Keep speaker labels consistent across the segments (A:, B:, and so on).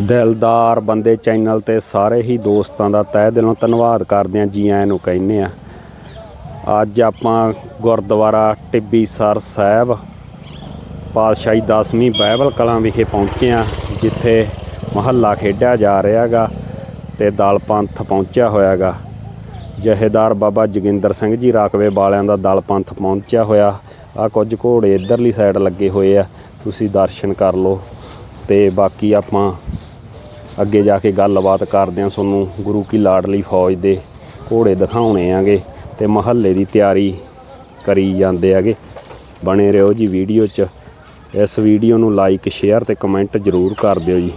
A: ਦਿਲਦਾਰ ਬੰਦੇ ਚੈਨਲ ਤੇ ਸਾਰੇ ਹੀ ਦੋਸਤਾਂ ਦਾ ਤਹਿ ਦਿਲੋਂ ਧੰਨਵਾਦ ਕਰਦੇ ਹਾਂ ਜੀ ਆਇਆਂ ਨੂੰ ਕਹਿੰਦੇ ਆ ਅੱਜ ਆਪਾਂ ਗੁਰਦੁਆਰਾ ਟਿੱਬੀ ਸਰ ਸਾਹਿਬ ਪਾਤਸ਼ਾਹੀ 10ਵੀਂ ਬਾਈਬਲ ਕਲਾਂ ਵਿਖੇ ਪਹੁੰਚੇ ਆ ਜਿੱਥੇ ਮਹੱਲਾ ਖੇਡਿਆ ਜਾ ਰਿਹਾਗਾ ਤੇ ਦਲ ਪੰਥ ਪਹੁੰਚਿਆ ਹੋਇਆਗਾ ਜਹੇਦਾਰ ਬਾਬਾ ਜੋਗਿੰਦਰ ਸਿੰਘ ਜੀ ਰਾਕਵੇ ਵਾਲਿਆਂ ਦਾ ਦਲ ਪੰਥ ਪਹੁੰਚਿਆ ਹੋਇਆ। ਆ ਕੁਝ ਘੋੜੇ ਇਧਰਲੀ ਸਾਈਡ ਲੱਗੇ ਹੋਏ ਆ, ਤੁਸੀਂ ਦਰਸ਼ਨ ਕਰ ਲਓ ਤੇ ਬਾਕੀ ਆਪਾਂ ਅੱਗੇ ਜਾ ਕੇ ਗੱਲਬਾਤ ਕਰਦੇ ਹਾਂ ਤੁਹਾਨੂੰ ਗੁਰੂ ਕੀ ਲਾਡਲੀ ਫੌਜ ਦੇ ਘੋੜੇ ਦਿਖਾਉਣੇ ਆਗੇ ਤੇ ਮਹੱਲੇ ਦੀ ਤਿਆਰੀ ਕਰੀ ਜਾਂਦੇ ਆਗੇ। ਬਣੇ ਰਹੋ ਜੀ ਵੀਡੀਓ 'ਚ। ਇਸ ਵੀਡੀਓ ਨੂੰ ਲਾਈਕ ਸ਼ੇਅਰ ਤੇ ਕਮੈਂਟ ਜ਼ਰੂਰ ਕਰ ਦਿਓ ਜੀ।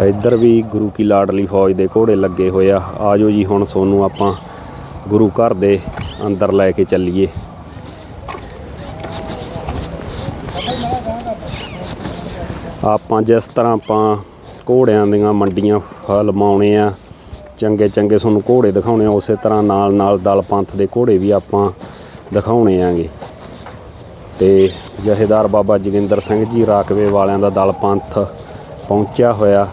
A: ਇੱਧਰ ਵੀ ਗੁਰੂ ਕੀ ਲਾਡਲੀ ਫੌਜ ਦੇ ਘੋੜੇ ਲੱਗੇ ਹੋਏ ਆ। ਆਜੋ ਜੀ, ਹੁਣ ਸੋਨੂੰ ਆਪਾਂ ਗੁਰੂ ਘਰ ਦੇ ਅੰਦਰ ਲੈ ਕੇ ਚੱਲੀਏ। ਆਪਾਂ ਜਿਸ ਤਰ੍ਹਾਂ ਆਪਾਂ ਘੋੜਿਆਂ ਦੀਆਂ ਮੰਡੀਆਂ ਫਲਮਾਉਣੇ ਆ। ਚੰਗੇ ਚੰਗੇ ਤੁਹਾਨੂੰ ਘੋੜੇ ਦਿਖਾਉਣੇ ਆ। ਉਸੇ ਤਰ੍ਹਾਂ ਨਾਲ ਨਾਲ ਦਲ ਪੰਥ ਦੇ ਘੋੜੇ ਵੀ ਆਪਾਂ ਦਿਖਾਉਣੇ ਆਂਗੇ। ਤੇ ਜਹੇਦਾਰ ਬਾਬਾ ਜੋਗਿੰਦਰ ਸਿੰਘ ਜੀ ਰਾਕਵੇ ਵਾਲਿਆਂ ਦਾ ਦਲ ਪੰਥ ਪਹੁੰਚਿਆ ਹੋਇਆ।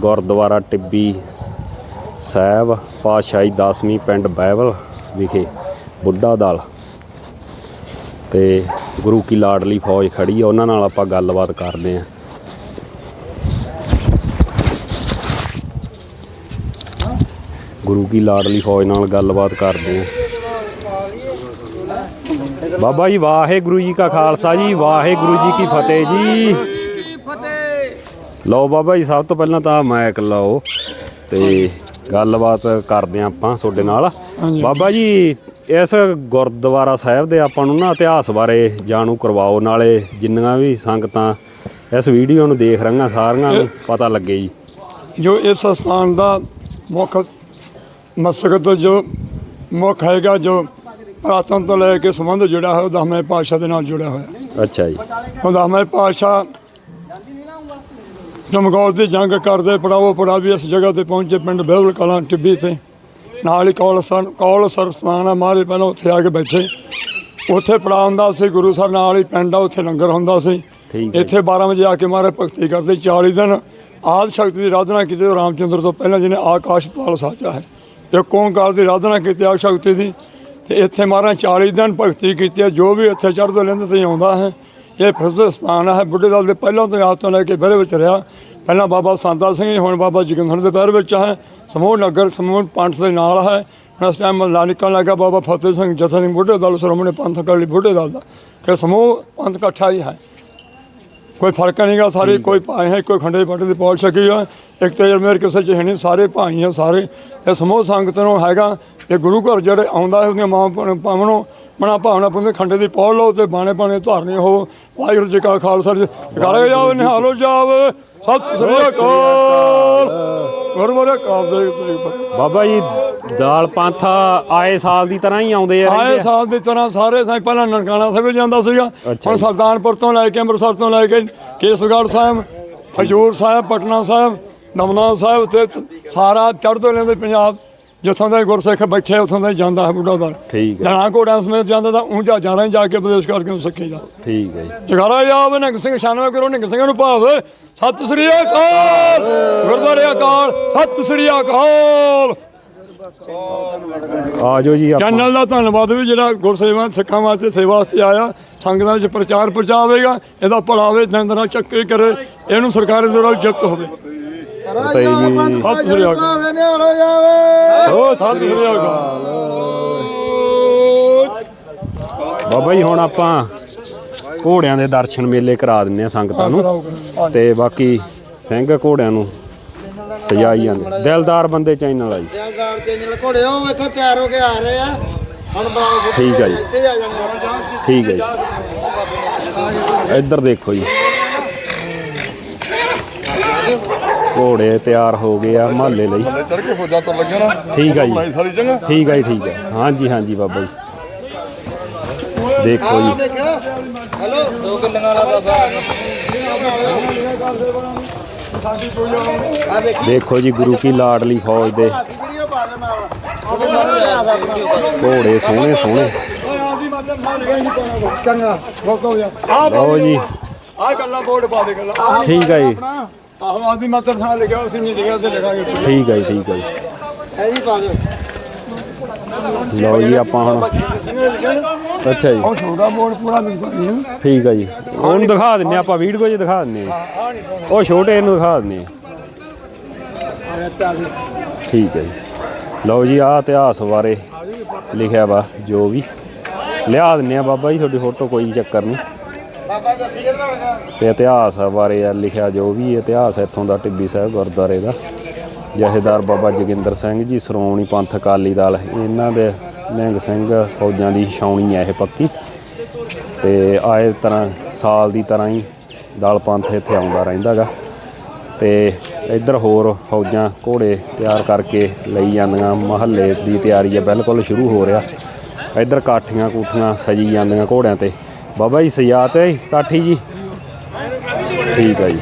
A: ਗੁਰਦੁਆਰਾ ਟਿੱਬੀ ਸਾਹਿਬ, ਪਾਤਸ਼ਾਹੀ 10ਵੀਂ ਪਿੰਡ ਬਾਈਬਲ ਵਿਖੇ ਬੁੱਢਾ ਦਲ। ਤੇ ਗੁਰੂ ਕੀ ਲਾਡਲੀ ਫੌਜ ਖੜੀ ਆ। ਉਹਨਾਂ ਨਾਲ ਆਪਾਂ ਗੱਲਬਾਤ ਕਰਦੇ ਆਂ। ਗੁਰੂ ਕੀ ਲਾਡਲੀ ਫੌਜ ਨਾਲ ਗੱਲਬਾਤ ਕਰਦੇ ਆਂ। ਬਾਬਾ ਜੀ ਵਾਹਿਗੁਰੂ ਜੀ ਕਾ ਖਾਲਸਾ ਜੀ ਵਾਹਿਗੁਰੂ ਜੀ ਕੀ ਫਤਿਹ ਜੀ। ਲਓ ਬਾਬਾ ਜੀ ਸਭ ਤੋਂ ਪਹਿਲਾਂ ਤਾਂ ਮੈਕ ਲਓ ਤੇ ਗੱਲਬਾਤ ਕਰਦੇ ਆਂ ਆਪਾਂ ਤੁਹਾਡੇ ਨਾਲ। ਬਾਬਾ ਜੀ ਇਸ ਗੁਰਦੁਆਰਾ ਸਾਹਿਬ ਦੇ ਆਪਾਂ ਨੂੰ ਨਾ ਇਤਿਹਾਸ ਬਾਰੇ ਜਾਣੂ ਕਰਵਾਓ ਨਾਲੇ ਜਿੰਨੀਆਂ ਵੀ ਸੰਗਤਾਂ ਇਸ ਵੀਡੀਓ ਨੂੰ ਦੇਖ ਰਹੀਆਂ ਸਾਰੀਆਂ ਨੂੰ ਪਤਾ ਲੱਗੇ ਜੀ।
B: ਜੋ ਇਸ ਸਥਾਨ ਦਾ ਮੁੱਖ ਮਸਕਤ ਜੋ ਮੁੱਖ ਹੈਗਾ ਜੋ ਪ੍ਰਾਤਨ ਤੋਂ ਲੈ ਕੇ ਸੰਬੰਧ ਜੁੜਿਆ ਹੋਇਆ ਦਸਵੇਂ ਪਾਤਸ਼ਾਹ ਦੇ ਨਾਲ ਜੁੜਿਆ ਹੋਇਆ।
A: ਅੱਛਾ ਜੀ।
B: ਉਹ ਦਸਵੇਂ ਪਾਤਸ਼ਾਹ ਜਮਗੌਰ ਦੀ ਜੰਗ ਕਰਦੇ ਪੜਾਵੋ ਪੜਾਵੀ ਇਸ ਜਗ੍ਹਾ ਤੇ ਪਹੁੰਚੇ ਪਿੰਡ ਬਹਿਬਲ ਕਲਾਂ ਟਿੱਬੀ ਤੇ। ਨਾਲ ਹੀ ਕੌਲਸਰ ਕੌਲਸਰ ਸਥਾਨ ਆ ਮਾਰੇ ਪਹਿਲਾਂ ਉੱਥੇ ਆ ਕੇ ਬੈਠੇ। ਉੱਥੇ ਪੜਾ ਹੁੰਦਾ ਸੀ ਗੁਰੂ ਸਰ ਨਾਲ ਹੀ ਪਿੰਡ ਆ ਉੱਥੇ ਲੰਗਰ ਹੁੰਦਾ ਸੀ।
A: ਠੀਕ ਹੈ
B: ਇੱਥੇ 12 ਵਜੇ ਆ ਕੇ ਮਾਰੇ ਭਗਤੀ ਕਰਦੇ 40 ਦਿਨ ਆਦ ਸ਼ਕਤੀ ਦੀ ਆਰਾਧਨਾ ਕੀਤੀ ਤੇ ਰਾਮਚੰਦਰ ਤੋਂ ਪਹਿਲਾਂ ਜਿਹਨੇ ਆਕਾਸ਼ ਪਾਲ ਸਾਚਾ ਹੈ। ਇੱਕ ਓੰਕਾਰ ਦੀ ਆਰਾਧਨਾ ਕੀਤੀ ਆਦ ਸ਼ਕਤੀ ਦੀ। ਤੇ ਇੱਥੇ ਮਾਰਾ 40 ਦਿਨ ਭਗਤੀ ਕੀਤੀ ਹੈ ਜੋ ਵੀ ਇੱਥੇ ਚੜ੍ਹਦੇ ਲੈਂਦੇ ਤੇ ਆਉਂਦਾ ਹੈ। ਇਹ ਪ੍ਰਸਿੱਧ ਸਥਾਨ ਹੈ ਬੁੱਢੇ ਦਲ ਦੇ ਪਹਿਲਾਂ ਤੋਂ ਆਪ ਤੋਂ ਲੈ ਕੇ ਬਹਿਰੇ ਵਿੱਚ ਰਿਹਾ। ਪਹਿਲਾਂ ਬਾਬਾ ਸੰਤਾ ਸਿੰਘ ਹੁਣ ਬਾਬਾ ਜੋਗਿੰਦਰ ਦੇ ਪੈਰ ਵਿੱਚ ਹੈ। ਸਮੂਹ ਨਗਰ ਸਮੂਹ ਪੰਥ ਦੇ ਨਾਲ ਹੈ। ਹੁਣ ਇਸ ਟਾਈਮ ਮਹੱਲਾ ਨਿਕਲਣ ਲੱਗਾ ਬਾਬਾ ਫਤਿਹ ਸਿੰਘ ਜਥਾ ਸਿੰਘ ਬੁੱਢੇ ਦਲ ਸ਼੍ਰੋਮਣੀ ਪੰਥ ਅਕਾਲੀ ਬੁੱਢੇ ਦਲ ਦਾ। ਕਿ ਸਮੂਹ ਪੰਥ ਇਕੱਠਾ ਹੀ ਹੈ। ਕੋਈ ਫ਼ਰਕ ਨਹੀਂਗਾ ਸਾਰੇ ਕੋਈ ਭਾਈ ਹੈ ਕੋਈ ਖੰਡੇ ਪਾਟੇ ਦੀ ਪੌਲ ਛਕੀ ਆ ਇੱਕ ਤੇ ਮੇਰ ਕਿਸੇ ਚ ਹੈ ਨਹੀਂ ਸਾਰੇ ਭਾਈ ਆ ਸਾਰੇ। ਇਹ ਸਮੂਹ ਸੰਗਤ ਨੂੰ ਹੈਗਾ ਇਹ ਗੁਰੂ ਘਰ ਜਿਹੜੇ ਆਉਂਦਾ ਹੈ ਉਹਦੀਆਂ ਮਾਂ ਪਾਵਨੋਂ ਮਨਾ ਭਾਵਨਾ ਪੁੰਦੇ ਖੰਡੇ ਦੀ ਪੌਲ ਲਓ ਤੇ ਬਾਣੇ ਬਾਣੇ ਧਾਰਨੇ ਹੋ। ਵਾਹਿਗੁਰੂ ਜੀ ਕਾ ਖਾਲਸਾ ਜੀ। ਕਰੇ ਜਾਓ ਨਿਹਾਲੋ ਜਾਓ ਸਤਿ ਸ੍ਰੀ ਅਕਾਲ। ਗੁਰਮੁਖੇ ਕਾਬ ਦੇ ਤੇ
A: ਬਾਬਾ ਜੀ ਦਾਲ ਪੰਥ ਆਏ ਸਾਲ ਦੀ ਤਰ੍ਹਾਂ ਹੀ ਆਉਂਦੇ ਆ
B: ਆਏ ਸਾਲ ਦੀ ਤਰ੍ਹਾਂ ਸਾਰੇ ਸਾਂ ਪਹਿਲਾਂ ਨਨਕਾਣਾ ਸਾਹਿਬ ਜਾਂਦਾ ਸੀਗਾ ਹੁਣ
A: ਜੀ।
B: ਸੁਲਤਾਨਪੁਰ ਤੋਂ ਲੈ ਕੇ ਅੰਮ੍ਰਿਤਸਰ ਤੋਂ ਲੈ ਕੇ ਕੇਸਗੜ੍ਹ ਸਾਹਿਬ ਹਜੂਰ ਸਾਹਿਬ ਪਟਨਾ ਸਾਹਿਬ ਨਮਨਾ ਸਾਹਿਬ ਤੇ ਸਾਰਾ ਚੜ੍ਹਦੇ ਲੈਂਦੇ ਪੰਜਾਬ ਜਿੱਥੋਂ ਦੇ ਗੁਰਸਿੱਖ ਬੈਠੇ ਉੱਥੋਂ ਦਾ ਹੀ ਜਾਂਦਾ ਹੈ ਬੁੱਢਾ ਦਲ।
A: ਠੀਕ ਹੈ।
B: ਜਣਾ ਘੋੜਿਆਂ ਸਮੇਤ ਜਾਂਦਾ ਤਾਂ ਉਂਝਾ ਜਾਣਾ ਜਾ ਕੇ ਉਪਦੇਸ਼ ਕਰਕੇ ਸਿੱਖੀ ਜਾ।
A: ਠੀਕ ਹੈ
B: ਜਗਾਰਾ ਜਾਵੇ ਨਿੰਗ ਸਿੰਘ 96 ਕਰੋ ਨਿੰਗ ਸਿੰਘਾਂ ਨੂੰ ਭਾਵ ਸਤਿ ਸ੍ਰੀ ਅਕਾਲ। ਗੁਰਦੁਆਰੇ ਅਕਾਲ ਸਤਿ ਸ੍ਰੀ ਅਕਾਲ।
A: ਆਜੋ ਜੀ ਆਪਾਂ।
B: ਚੈਨਲ ਦਾ ਧੰਨਵਾਦ ਵੀ ਜਿਹੜਾ ਗੁਰਸੇਵਾ ਸਿੱਖਾਂ ਵਾਸਤੇ ਸੇਵਾ ਵਾਸਤੇ ਆਇਆ ਸੰਗਤਾਂ ਵਿੱਚ ਪ੍ਰਚਾਰ ਪਹੁੰਚਾਵੇਗਾ ਇਹਦਾ ਭਲਾ ਹੋਵੇ ਦੰਦਰਾ ਚੱਕੇ ਕਰੇ ਇਹਨੂੰ ਸਰਕਾਰੀ ਦੌਰਾਨ ਜਿੱਤ ਹੋਵੇ।
A: ਫਤਿਹ ਜੀ।
B: ਸਤਿ ਸ੍ਰੀ ਅਕਾਲ।
C: ਜਾਵੇ।
B: ਸਤਿ ਸ੍ਰੀ ਅਕਾਲ।
A: ਬਾਬਾ ਜੀ ਹੁਣ ਆਪਾਂ ਘੋੜਿਆਂ ਦੇ ਦਰਸ਼ਨ ਮੇਲੇ ਕਰਾ ਦਿੰਨੇ ਆ ਸੰਗਤਾਂ ਨੂੰ। ਤੇ ਬਾਕੀ ਸਿੰਘ ਘੋੜਿਆਂ ਨੂੰ ਸਜਾਈ ਜਾਂਦੇ। ਦਿਲਦਾਰ ਬੰਦੇ ਚੈਨਲ ਆ ਜੀ।
C: ਜਲਦਾਰ ਚੈਨਲ ਘੋੜੇ ਉਹ ਵੇਖੋ ਤਿਆਰ ਹੋ ਕੇ ਆ ਰਹੇ ਆ। ਹੁਣ ਬਰਾਉ
A: ਠੀਕ ਆ ਜੀ।
C: ਇੱਥੇ ਆ ਜਾਣੇ ਆ।
A: ਠੀਕ ਹੈ ਜੀ। ਇੱਧਰ ਦੇਖੋ ਜੀ। ਘੋੜੇ ਤਿਆਰ ਹੋ ਗਏ ਆ ਮਹੱਲੇ ਲਈ।
D: ਚੜ ਕੇ ਫੌਜਾਂ ਤੋਂ ਲੱਗਿਆ ਨਾ।
A: ਠੀਕ ਆ ਜੀ।
D: ਬਣਾਈ ਸਾਰੀ ਜਗ੍ਹਾ।
A: ਠੀਕ ਹੈ ਜੀ ਠੀਕ ਹੈ ਹਾਂਜੀ ਹਾਂਜੀ ਬਾਬਾ ਜੀ। ਦੇਖੋ ਜੀ।
C: ਦੇਖਿਓ ਹਲੋ ਦੋ ਗੱਲਾਂ ਵਾਲਾ ਬਾਬਾ ਆ ਦੇਖ
A: ਜੀ ਗੁਰੂ ਕੀ ਲਾਡਲੀ ਫੌਜ ਦੇ। ਘੋੜੇ ਸੋਹਣੇ ਸੋਹਣੇ।
B: ਚੰਗਾ ਬਹੁਤ ਹੋ ਗਿਆ
A: ਲਓ ਜੀ।
B: ਆ ਗੱਲਾਂ ਬੋਰਡ ਪਾ ਦੇ ਗੱਲਾਂ।
A: ਠੀਕ ਹੈ ਜੀ।
B: ਆਹੋ ਆਦੀ ਮਾਤਰ ਥਾਂ ਲਿਖਿਆ ਉਸ ਨਹੀਂ ਲਿਖਿਆ ਤੇ ਲਿਖਾਂਗੇ
A: ਠੀਕ ਹੈ ਜੀ ਠੀਕ ਹੈ ਜੀ।
C: ਇਹ ਜੀ ਪਾ ਦਿਓ।
A: ਲਓ ਜੀ ਆਪਾਂ ਹੁਣ ਅੱਛਾ ਜੀ।
B: ਉਹ ਛੋਟਾ ਬੋਰਡ ਪੂਰਾ ਪਾਣੀ ਹੈ
A: ਠੀਕ ਹੈ ਜੀ। ਉਹਨੂੰ ਦਿਖਾ ਦਿੰਨੇ ਆਪਾਂ ਵੀਡੀਓ 'ਚ ਦਿਖਾ ਦਿੰਨੇ ਆ। ਉਹ ਛੋਟੇ ਨੂੰ ਦਿਖਾ ਦਿੰਨੇ ਆ। ਠੀਕ ਹੈ ਜੀ। ਲਓ ਜੀ ਆਹ ਇਤਿਹਾਸ ਬਾਰੇ ਲਿਖਿਆ ਵਾ ਜੋ ਵੀ। ਲਿਆ ਦਿੰਨੇ ਆ ਬਾਬਾ ਜੀ ਤੁਹਾਡੀ ਫੋਟੋ ਕੋਈ ਚੱਕਰ ਨਹੀਂ। ਤੇ ਇਤਿਹਾਸ ਬਾਰੇ ਆ, ਲਿਖਿਆ ਜੋ ਵੀ ਇਤਿਹਾਸ ਇੱਥੋਂ ਦਾ ਟਿੱਬੀ ਸਾਹਿਬ ਗੁਰਦੁਆਰੇ ਦਾ। ਜਥੇਦਾਰ ਬਾਬਾ ਜੋਗਿੰਦਰ ਸਿੰਘ ਜੀ, ਸ਼੍ਰੋਮਣੀ ਪੰਥ ਅਕਾਲੀ ਦਲ, ਇਹਨਾਂ ਦੇ ਨਿਹੰਗ ਸਿੰਘ ਫੌਜਾਂ ਦੀ ਛਾਉਣੀ ਹੈ ਇਹ ਪੱਕੀ। ਤੇ ਆਏ ਤਰ੍ਹਾਂ, ਸਾਲ ਦੀ ਤਰ੍ਹਾਂ ਹੀ ਦਲ ਪੰਥ ਇੱਥੇ ਆਉਂਦਾ ਰਹਿੰਦਾਗਾ ਤੇ ਇੱਧਰ ਹੋਰ ਫੌਜਾਂ ਘੋੜੇ ਤਿਆਰ ਕਰਕੇ ਲਈ ਜਾਂਦੀਆਂ, ਮਹੱਲੇ ਦੀ ਤਿਆਰੀ ਹੈ ਬਿਲਕੁਲ ਸ਼ੁਰੂ ਹੋ ਰਿਹਾ। ਇੱਧਰ ਕਾਠੀਆਂ ਕੂਠੀਆਂ ਸਜੀ ਜਾਂਦੀਆਂ ਘੋੜਿਆਂ ਤੇ। ਬਾਬਾ ਜੀ, ਸਜਾਤ ਹੈ ਕਾਠੀ ਜੀ। ਠੀਕ ਹੈ ਜੀ।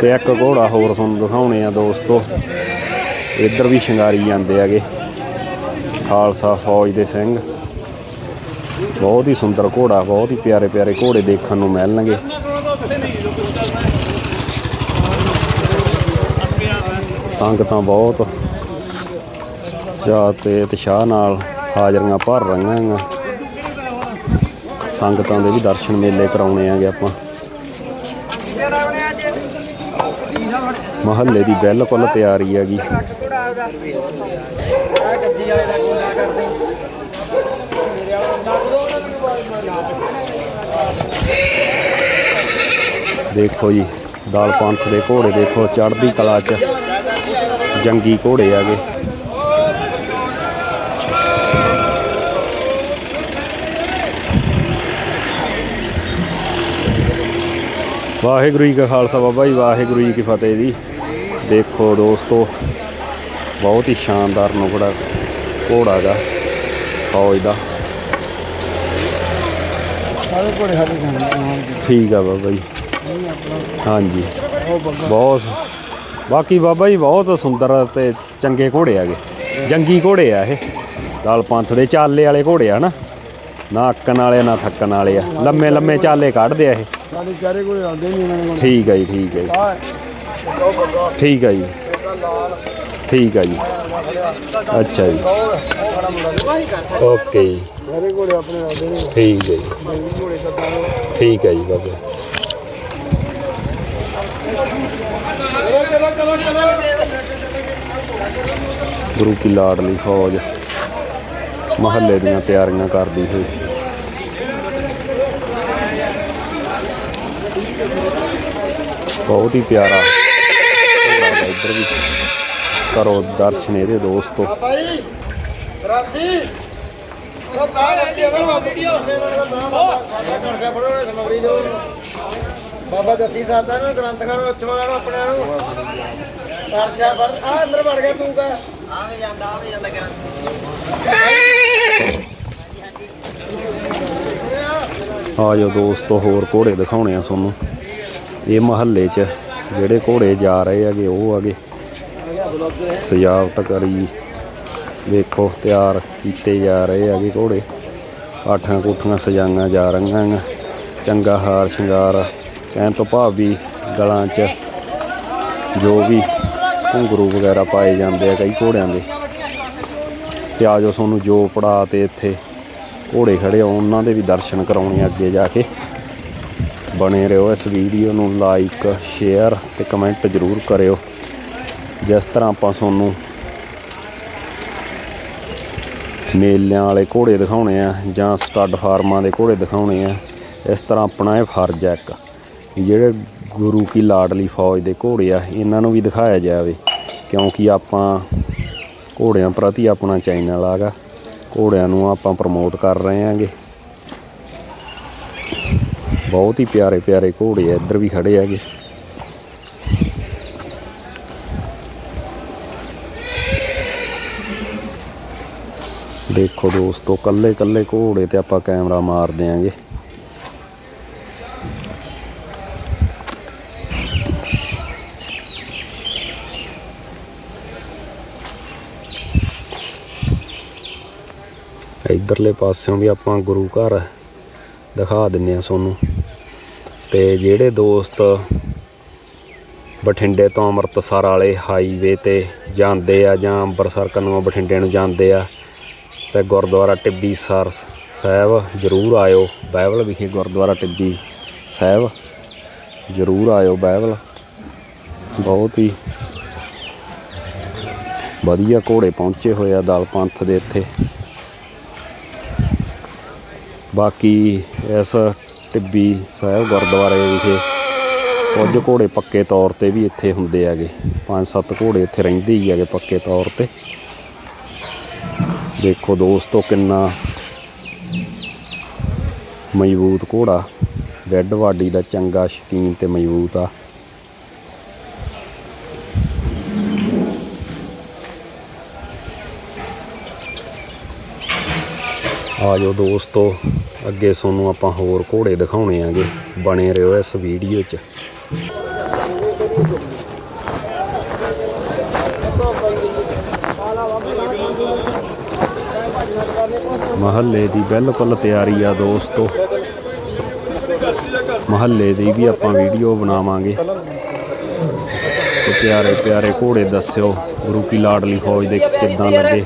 A: ਤੇ ਇੱਕ ਘੋੜਾ ਹੋਰ ਤੁਹਾਨੂੰ ਦਿਖਾਉਣੇ ਆ ਦੋਸਤੋ। ਇੱਧਰ ਵੀ ਸ਼ਿੰਗਾਰੀ ਜਾਂਦੇ ਹੈਗੇ। ਖਾਲਸਾ ਫੌਜ ਦੇ ਸਿੰਘ। ਬਹੁਤ ਹੀ ਸੁੰਦਰ ਘੋੜਾ, ਬਹੁਤ ਹੀ ਪਿਆਰੇ ਪਿਆਰੇ ਘੋੜੇ ਦੇਖਣ ਨੂੰ ਮਿਲਣਗੇ। ਸੰਗਤਾਂ ਬਹੁਤ। ਜਾ ਤੇ ਉਤਸ਼ਾਹ ਨਾਲ ਹਾਜ਼ਰੀਆਂ ਭਰ ਰਹੀਆਂ ਹੈਗੀਆਂ। ਸੰਗਤਾਂ ਦੇ ਵੀ ਦਰਸ਼ਨ ਮੇਲੇ ਕਰਾਉਣੇ ਆਗੇ ਆਪਾਂ। ਮਹੱਲੇ ਦੀ ਬਿਲਕੁਲ ਤਿਆਰੀ ਹੈਗੀ। ਦੇਖੋ ਜੀ, ਦਾਲ ਪੰਥ ਦੇ ਘੋੜੇ ਦੇਖੋ, ਚੜ੍ਹਦੀ ਕਲਾ 'ਚ ਜੰਗੀ ਘੋੜੇ ਆਗੇ ਵਾਹਿਗੁਰੂ ਜੀ ਕਾ ਖਾਲਸਾ ਬਾਬਾ ਜੀ ਵਾਹਿਗੁਰੂ ਜੀ ਕੀ ਫਤਿਹ ਜੀ। ਦੇਖੋ ਦੋਸਤੋ ਬਹੁਤ ਹੀ ਸ਼ਾਨਦਾਰ ਨੁਕੜਾ ਘੋੜਾ ਗਾ ਫੌਜ ਦਾ।
B: ਸਾਰੇ ਕੋੜੇ ਸਾਡੇ ਸਾਹਮਣੇ
A: ਠੀਕ ਆ ਬਾਬਾ ਜੀ। ਹਾਂਜੀ। ਬਹੁਤ ਬਾਕੀ ਬਾਬਾ ਜੀ ਬਹੁਤ ਸੁੰਦਰ ਤੇ ਚੰਗੇ ਘੋੜੇ ਆਗੇ ਜੰਗੀ ਘੋੜੇ ਆ ਇਹ। ਦਲ ਪੰਥ ਦੇ ਚਾਲੇ ਵਾਲੇ ਘੋੜੇ ਆ ਨਾ। ਨਾ ਅੱਕਣ ਵਾਲੇ ਨਾ ਥੱਕਣ ਵਾਲੇ ਆ। ਲੰਮੇ ਲੰਮੇ ਚਾਲੇ ਕੱਢਦੇ ਆ ਇਹ।
B: ਸਾਡੇ ਚਾਰੇ ਕੋਲੇ ਆਉਂਦੇ ਨਹੀਂ ਇਹਨਾਂ ਨੇ
A: ਠੀਕ ਹੈ ਜੀ ਠੀਕ ਹੈ ਜੀ। ਠੀਕ ਹੈ ਜੀ। ਠੀਕ ਹੈ ਜੀ। ਅੱਛਾ ਜੀ। ਓਕੇ ਜੀ।
B: ਸਾਰੇ ਕੋਲੇ ਆਪਣੇ ਆਉਂਦੇ ਨੇ
A: ਠੀਕ ਹੈ ਜੀ। ਠੀਕ ਹੈ ਜੀ ਬਾਬਾ। ਗੁਰੂ ਕੀ ਲਾਡਲੀ ਫੌਜ। ਮਹੱਲੇ ਦੀਆਂ ਤਿਆਰੀਆਂ ਕਰਦੀ ਹੋਈ ਬਹੁਤ ਹੀ ਪਿਆਰਾ ਇੱਧਰ ਵੀ। ਕਰੋ ਦਰਸ਼ਨ ਇਹਦੇ ਦੋਸਤੋ।
C: ਬਾਬਾ ਜੀ ਰਾਸੀ ਉਹ ਬਾਹਰ ਰੱਖੀ ਅਦਰ ਬਾਬਾ ਸਮਗਰੀ ਜੋ ਬਾਬਾ ਜੱਸੀ ਸਾਦਾ ਨੂੰ ਗ੍ਰੰਥ ਖਾਨੋ ਉੱਚਵਾ ਨੂੰ ਆਪਣੇ ਨੂੰ। ਪਰਚਾ ਪਰ ਆ ਅੰਦਰ ਵੜ ਗਿਆ ਤੂੰ ਕਾ ਆਵੇ ਜਾਂਦਾ ਆਵੇ ਜਾਂਦਾ
A: ਆ ਜਾਓ ਦੋਸਤੋ, ਹੋਰ ਘੋੜੇ ਦਿਖਾਉਣੇ ਆ ਤੁਹਾਨੂੰ। ਇਹ ਮਹੱਲੇ 'ਚ ਜਿਹੜੇ ਘੋੜੇ ਜਾ ਰਹੇ ਹੈਗੇ, ਉਹ ਹੈਗੇ। ਸਜਾਵਟ ਕਰੀ। ਵੇਖੋ, ਤਿਆਰ ਕੀਤੇ ਜਾ ਰਹੇ ਹੈਗੇ ਘੋੜੇ। ਆਠਾਂ ਕੋਠੀਆਂ ਸਜਾਈਆਂ ਜਾ ਰਹੀਆਂ ਆਂ ਚੰਗਾ ਹਾਰ ਸ਼ਿੰਗਾਰ। ਕਹਿਣ ਤੋਂ ਭਾਵ ਵੀ ਗਲਾਂ 'ਚ ਜੋ ਵੀ ਘੁੰਗਰੂ ਵਗੈਰਾ ਪਾਏ ਜਾਂਦੇ ਆ ਕਈ ਘੋੜਿਆਂ ਦੇ। ਤੇ ਆ ਜਾਓ ਤੁਹਾਨੂੰ ਜੋ ਪੜਾ ਤੇ ਇੱਥੇ ਘੋੜੇ ਖੜੇ ਆ, ਉਹਨਾਂ ਦੇ ਵੀ ਦਰਸ਼ਨ ਕਰਾਉਣੇ ਅੱਗੇ ਜਾ ਕੇ। ਬਣੇ ਰਹੋ ਇਸ ਵੀਡੀਓ ਨੂੰ ਲਾਈਕ ਸ਼ੇਅਰ ਤੇ ਕਮੈਂਟ ਜ਼ਰੂਰ ਕਰਿਓ। ਜਿਸ ਤਰ੍ਹਾਂ ਆਪਾਂ ਤੁਹਾਨੂੰ ਮੇਲਿਆਂ ਵਾਲੇ ਘੋੜੇ ਦਿਖਾਉਣੇ ਆ ਜਾਂ ਸਟੱਡ ਫਾਰਮਾਂ ਦੇ ਘੋੜੇ ਦਿਖਾਉਣੇ ਆ, ਇਸ ਤਰ੍ਹਾਂ ਆਪਣਾ ਇਹ ਫਰਜ਼ ਹੈ ਇੱਕ ਜਿਹੜੇ ਗੁਰੂ ਕੀ ਲਾਡਲੀ ਫੌਜ ਦੇ ਘੋੜੇ ਆ, ਇਹਨਾਂ ਨੂੰ ਵੀ ਦਿਖਾਇਆ ਜਾਵੇ। ਕਿਉਂਕਿ ਆਪਾਂ ਘੋੜਿਆਂ ਪ੍ਰਤੀ ਆਪਣਾ ਚੈਨਲ ਆਗਾ। ਘੋੜਿਆਂ ਨੂੰ ਆਪਾਂ ਪ੍ਰਮੋਟ ਕਰ ਰਹੇ ਆਂਗੇ। ਬਹੁਤ ਹੀ ਪਿਆਰੇ ਪਿਆਰੇ ਘੋੜੇ ਆ, ਇੱਧਰ ਵੀ ਖੜੇ ਹੈਗੇ। ਦੇਖੋ ਦੋਸਤੋ ਕੱਲੇ ਕੱਲੇ ਘੋੜੇ ਤੇ ਆਪਾਂ ਕੈਮਰਾ ਮਾਰ ਦਿਆਂਗੇ ਇਧਰਲੇ ਪਾਸਿਓਂ ਵੀ ਆਪਾਂ ਗੁਰੂ ਘਰ ਦਿਖਾ ਦਿੰਨੇ ਆ ਤੁਹਾਨੂੰ। ਤੇ ਜਿਹੜੇ ਦੋਸਤ ਬਠਿੰਡੇ ਤੋਂ ਅੰਮ੍ਰਿਤਸਰ ਵਾਲੇ ਹਾਈਵੇ ਤੇ ਜਾਂਦੇ ਆ ਜਾਂ ਅੰਮ੍ਰਿਤਸਰ ਕੰਨੋਂ ਬਠਿੰਡੇ ਨੂੰ ਜਾਂਦੇ ਆ, ਤੇ ਗੁਰਦੁਆਰਾ ਟਿੱਬੀ ਸਰ ਸਾਹਿਬ ਜਰੂਰ ਆਇਓ। ਬਾਈਬਲ ਵਿਖੇ ਗੁਰਦੁਆਰਾ ਟਿੱਬੀ ਸਾਹਿਬ ਜਰੂਰ ਆਇਓ ਬਾਈਬਲ। ਬਹੁਤ ਹੀ ਵਧੀਆ ਘੋੜੇ ਪਹੁੰਚੇ ਹੋਏ ਆ ਦਲ ਪੰਥ ਦੇ ਇੱਥੇ। ਬਾਕੀ ਇਸ ਟਿੱਬੀ ਸਾਹਿਬ ਗੁਰਦੁਆਰੇ ਵਿਖੇ ਕੁਝ ਘੋੜੇ ਪੱਕੇ ਤੌਰ ਤੇ ਵੀ ਇੱਥੇ ਹੁੰਦੇ ਹੈਗੇ। ਪੰਜ ਸੱਤ ਘੋੜੇ ਇੱਥੇ ਰਹਿੰਦੇ ਹੀ ਹੈਗੇ ਪੱਕੇ ਤੌਰ ਤੇ। ਦੇਖੋ ਦੋਸਤੋ ਕਿੰਨਾ ਮਜ਼ਬੂਤ ਘੋੜਾ। ਰੈੱਡ ਵਾਡੀ ਦਾ ਚੰਗਾ ਸ਼ਕੀਨ ਤੇ ਮਜ਼ਬੂਤ ਆ। ਆ ਜਾਓ ਦੋਸਤੋ, ਅੱਗੇ ਤੁਹਾਨੂੰ ਆਪਾਂ ਹੋਰ ਘੋੜੇ ਦਿਖਾਉਣੇ ਆਂਗੇ, ਬਣੇ ਰਹੋ ਇਸ ਵੀਡੀਓ 'ਚ। ਮਹੱਲੇ ਦੀ ਬਿਲਕੁਲ ਤਿਆਰੀ ਆ ਦੋਸਤੋ। ਮਹੱਲੇ ਦੀ ਵੀ ਆਪਾਂ ਵੀਡੀਓ ਬਣਾਵਾਂਗੇ। ਤੇ ਪਿਆਰੇ ਪਿਆਰੇ ਘੋੜੇ ਦੱਸਿਓ, ਗੁਰੂ ਕੀ ਲਾਡਲੀ ਫੌਜ ਦੇ ਕਿੱਦਾਂ ਲੱਗੇ?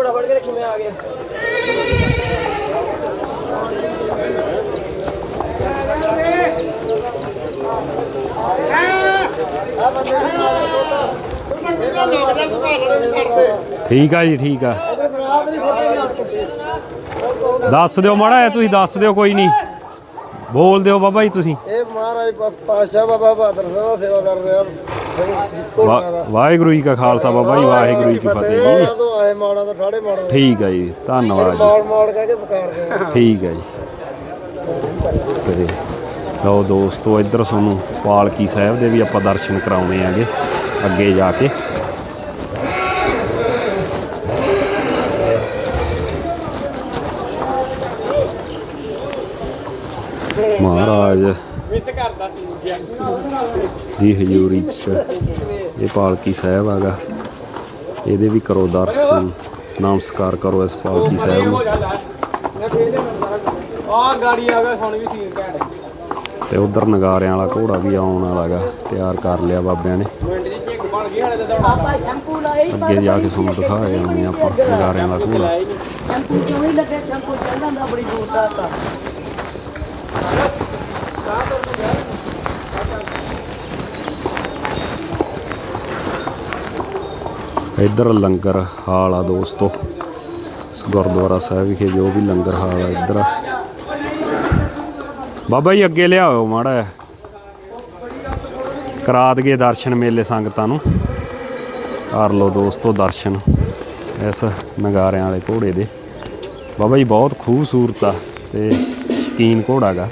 C: ਘੋੜਾ ਫੜ ਕੇ ਦੇਖੀ ਮੈਂ ਆ ਗਿਆ।
A: ਠੀਕ ਆ ਜੀ ਠੀਕ ਆ। ਦੱਸ ਦਿਓ ਮਾੜਾ ਤੁਸੀਂ ਦੱਸ ਦਿਓ ਕੋਈ ਨਹੀਂ। ਬੋਲ ਦਿਓ ਬਾਬਾ ਜੀ ਤੁਸੀਂ।
C: ਇਹ ਮਹਾਰਾਜ ਪਾ- ਪਾਤਸ਼ਾਹ ਬਾਬਾ ਬਹਾਦਰ ਸਾਹਿਬ ਦਾ ਸੇਵਾਦਾਰ ਰਿਹਾ
A: ਵਾ- ਵਾਹਿਗੁਰੂ ਜੀ ਕਾ ਖਾਲਸਾ ਬਾਬਾ ਜੀ ਵਾਹਿਗੁਰੂ ਜੀ ਕੀ ਫਤਿਹ ਜੀ।
C: ਆਏ ਮਾੜਾ ਤੋਂ ਠਾੜੇ ਮਾੜਾ।
A: ਠੀਕ ਹੈ ਜੀ ਧੰਨਵਾਦ ਜੀ।
C: ਮਾੜ ਮਾੜ ਕਹਿ ਕੇ ਪੁਕਾਰਦੇ ਆ
A: ਠੀਕ ਹੈ ਜੀ। ਤੇ ਲਓ ਦੋਸਤੋ ਇੱਧਰ ਤੁਹਾਨੂੰ ਪਾਲਕੀ ਸਾਹਿਬ ਦੇ ਵੀ ਆਪਾਂ ਦਰਸ਼ਨ ਕਰਾਉਣੇ ਆਗੇ ਅੱਗੇ ਜਾ ਕੇ। ਮਹਾਰਾਜ। ਦੀ ਹਜ਼ੂਰੀ ਚ। ਇਹ ਪਾਲਕੀ ਸਾਹਿਬ ਆਗਾ ਇਹਦੇ ਵੀ ਕਰੋ ਦਰਸ਼ਨ। ਨਮਸਕਾਰ ਕਰੋ ਇਸ ਪਾਲਕੀ ਸਾਹਿਬ ਨੂੰ।
C: ਆ ਗਾੜੀ ਆ ਗਿਆ ਹੁਣ ਵੀ ਸੀਨ ਘੈਂਟ
A: ਤੇ ਉਧਰ ਨਗਾਰਿਆਂ ਵਾਲਾ ਘੋੜਾ ਵੀ ਆਉਣ ਵਾਲਾਗਾ ਤਿਆਰ ਕਰ ਲਿਆ ਬਾਬਿਆਂ ਨੇ।
C: ਤਾਂ
A: ਅੱਗੇ ਜਾ ਕੇ ਤੁਹਾਨੂੰ ਦਿਖਾਏ ਆਉਂਦੇ ਆਪਾਂ ਨਗਾਰਿਆਂ ਵਾਲਾ ਘੋੜਾ।
D: ਸ਼ੈਂਪੂ ਕਿਉਂ ਨਹੀਂ ਲੱਗੇ? ਸ਼ੈਂਪੂ ਚੱਲ ਜਾਂਦਾ ਬੜੀ ਦੂਰ ਤੱਕ
A: ਇੱਧਰ ਲੰਗਰ ਹਾਲ ਆ ਦੋਸਤੋ। ਗੁਰਦੁਆਰਾ ਸਾਹਿਬ ਵਿਖੇ ਜੋ ਵੀ ਲੰਗਰ ਹਾਲ ਆ ਇੱਧਰ। ਬਾਬਾ ਜੀ, ਅੱਗੇ ਲਿਆਓ ਮਾੜਾ ਜਿਹਾ। ਕਰਾ ਦਈਏ ਦਰਸ਼ਨ ਮੇਲੇ ਸੰਗਤਾਂ ਨੂੰ। ਕਰ ਲਓ ਦੋਸਤੋ ਦਰਸ਼ਨ ਇਸ ਨਗਾਰਿਆਂ ਵਾਲੇ ਘੋੜੇ ਦੇ। ਬਾਬਾ ਜੀ, ਬਹੁਤ ਖੂਬਸੂਰਤ ਆ ਤੇ ਸ਼ਕੀਨ ਘੋੜਾ ਗਾ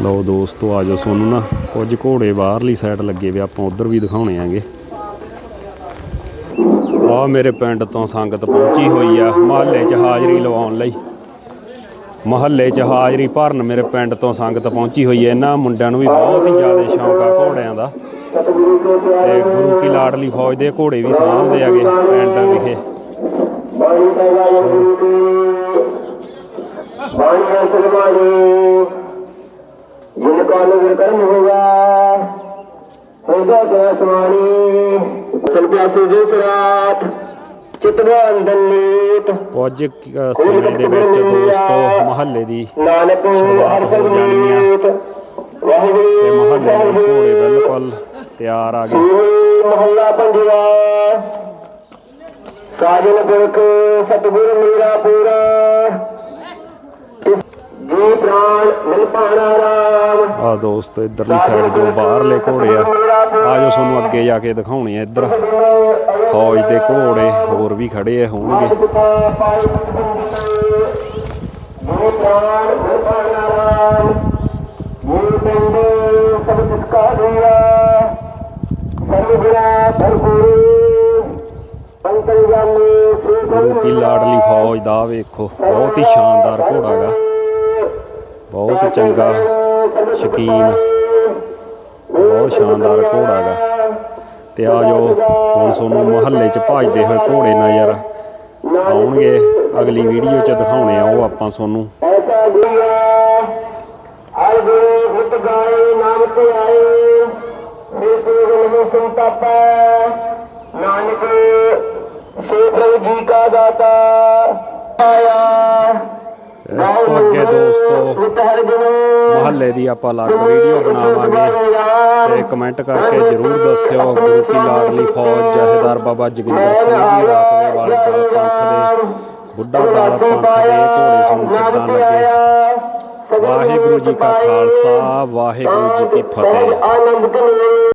A: ਲਓ ਦੋਸਤੋ ਆਜੋ ਤੁਹਾਨੂੰ ਨਾ। ਕੁਝ ਘੋੜੇ ਬਾਹਰਲੀ ਸਾਈਡ ਲੱਗੇ ਵੇ, ਆਪਾਂ ਉਧਰ ਵੀ ਦਿਖਾਉਣੇ ਆਂਗੇ ਆ ਮੇਰੇ ਪਿੰਡ ਤੋਂ ਸੰਗਤ ਪਹੁੰਚੀ ਹੋਈ ਆ ਮਹੱਲੇ 'ਚ ਹਾਜ਼ਰੀ ਲਵਾਉਣ ਲਈ। ਮਹੱਲੇ 'ਚ ਹਾਜ਼ਰੀ ਭਰਨ ਮੇਰੇ ਪਿੰਡ ਤੋਂ ਸੰਗਤ ਪਹੁੰਚੀ ਹੋਈ ਹੈ ਇਹਨਾਂ ਮੁੰਡਿਆਂ ਨੂੰ ਵੀ ਬਹੁਤ ਹੀ ਜ਼ਿਆਦਾ ਸ਼ੌਂਕ ਆ ਘੋੜਿਆਂ ਦਾ। ਤੇ ਗੁਰੂ ਕੀ ਲਾਡਲੀ ਫੌਜ ਦੇ ਘੋੜੇ ਵੀ ਸਾਂਭਦੇ ਆਗੇ ਪਿੰਡਾਂ ਵਿਖੇ।
E: ਬਾਣੀ ਸਲਮਾਨੀ ਜਿਨ ਕਾ ਨਜ਼ਰ ਹੋਗਾ ਹੋਗਾ ਗਿਆ ਸਮਾਨੀ ਅਸਲ ਪਿਆਸੇ ਦੇ ਸਰਾਤ ਚਿਤਵਾ ਅੰਦਨੀਤ
A: ਕੁਝ ਸਮੇਂ ਦੇ ਵਿੱਚ ਦੋਸਤੋ ਮਹੱਲੇ ਦੀ
E: ਨਾਨਕ ਹਰ ਸੰਗੀਤ
A: ਤੇ
E: ਵਾਹਿਗੁਰੂ
A: ਮਹੱਲੇ ਦੇ ਘੋੜੇ ਬਿਲਕੁਲ ਤਿਆਰ ਆ ਗਏ।
E: ਮਹੱਲਾ ਪੰਜਵਾ। ਸਾਜਨ ਪੁਰਖ ਸਤਿਗੁਰ ਮੇਰਾ ਪੂਰਾ। ਜੀ ਪ੍ਰਾਣ ਮਿਲ ਪਾਣਾ ਰਾਮ
A: ਆ ਦੋਸਤ ਇਧਰਲੀ ਸਾਈਡ ਜੋ ਬਾਹਰਲੇ ਘੋੜੇ ਆ ਆਜੋ ਤੁਹਾਨੂੰ ਅੱਗੇ ਜਾ ਕੇ ਦਿਖਾਉਣੇ ਆ ਇੱਧਰ ਫੌਜ ਦੇ ਘੋੜੇ ਹੋਰ ਵੀ ਖੜੇ ਆ ਹੋਣਗੇ
E: ਜੀ ਪ੍ਰਾਣ ਮਿਲ ਪਾਣਾ ਰਾਮ ਜੀ ਪਿੰਡ ਸਭ ਤਿਸ ਕਾ ਦੀਆ ਸਰਵਗੁਣਾ ਭਰਪੂਰ ਪੰਕਜ ਜਾਨੀ ਸ੍ਰੀ
A: ਗੁਰੂ ਕੀ ਲਾਡਲੀ ਫੌਜ ਦਾ ਵੇਖੋ ਬਹੁਤ ਹੀ ਸ਼ਾਨਦਾਰ ਘੋੜਾ ਗਾ ਬਹੁਤ ਚੰਗਾ ਸ਼ਕੀਨ, ਬਹੁਤ ਸ਼ਾਨਦਾਰ ਘੋੜਾ ਗਾ। ਤੇ ਆ ਜੋ ਹੁਣ ਤੁਹਾਨੂੰ ਮਹੱਲੇ 'ਚ ਭਜਦੇ ਹੋਏ ਘੋੜੇ ਨਜ਼ਰ ਆਉਣਗੇ। ਅਗਲੀ ਵੀਡੀਓ 'ਚ ਦਿਖਾਉਣੇ ਆ ਉਹ ਆਪਾਂ ਤੁਹਾਨੂੰ।
E: ਹਰ ਗੁਰੂ ਹੁਤ ਗਾਏ ਨਾਮ ਤੇ ਆਏ ਫਿਰ ਸੋਗਲ ਨੂੰ ਸੰਤਾਪੈ ਨਾਨਕ ਸੇ ਪ੍ਰਭੂ ਜੀ ਕਾ ਦਾਤਾ ਆਇਆ।
A: ਇਸ ਤੋਂ ਅੱਗੇ ਦੋਸਤੋ
E: ਹੁਤ
A: ਮੁਹੱਲੇ ਦੀ ਆਪਾਂ ਅਲੱਗ ਵੀਡੀਓ ਬਣਾਵਾਂਗੇ ਤੇ ਕਮੈਂਟ ਕਰਕੇ ਜਰੂਰ ਦੱਸਿਓ ਗੁਰੂ ਕੀ ਲਾਡਲੀ ਫੌਜ, ਜਹੇਦਾਰ ਬਾਬਾ ਜੋਗਿੰਦਰ ਸਿੰਘ ਜੀ, ਰਾਖਵੇ ਵਾਲੇ ਦਲ ਪੰਥ ਦੇ, ਬੁੱਢਾ ਦਲ ਪੰਥ ਦੇ, ਘੋੜੇ ਤੁਹਾਨੂੰ ਕਿੱਦਾਂ ਲੱਗੇ? ਵਾਹਿਗੁਰੂ ਜੀ ਕਾ ਖਾਲਸਾ, ਵਾਹਿਗੁਰੂ ਜੀ ਕੀ ਫਤਿਹ।